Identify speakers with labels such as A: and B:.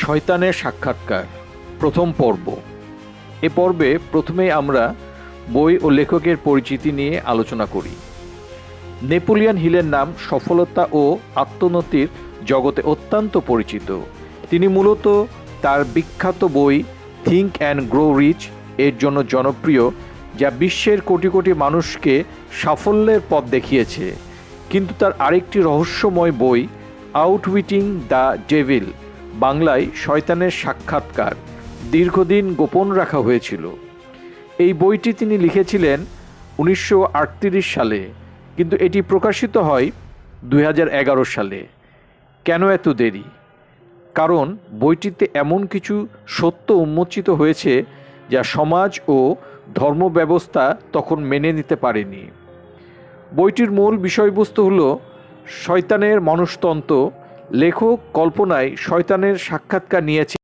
A: শয়তানের সাক্ষাৎকার, প্রথম পর্ব। এ পর্বে প্রথমেই আমরা বই ও লেখকের পরিচিতি নিয়ে আলোচনা করি। নেপোলিয়ান হিলের নাম সফলতা ও আত্মোন্নতির জগতে অত্যন্ত পরিচিত। তিনি মূলত তার বিখ্যাত বই থিঙ্ক অ্যান্ড গ্রো রিচ এর জন্য জনপ্রিয়, যা বিশ্বের কোটি কোটি মানুষকে সাফল্যের পথ দেখিয়েছে। কিন্তু তার আরেকটি রহস্যময় বই, আউটউইটিং দ্য ডেভিল বাংলায় শয়তানের সাক্ষাৎকার দীর্ঘদিন গোপন রাখা হয়েছিল। এই বইটি তিনি লিখেছিলেন উনিশশো আটত্রিশ সালে, কিন্তু এটি প্রকাশিত হয় দু হাজার এগারো সালে। কেন এত দেরি? কারণ বইটিতে এমন কিছু সত্য উন্মোচিত হয়েছে যা সমাজ ও ধর্ম ব্যবস্থা তখন মেনে নিতে পারেনি। বইটির মূল বিষয়বস্তু হল, শয়তানের মনস্তন্ত্র লেখক কল্পনায় শয়তানের সাক্ষাৎকার নিয়েছে।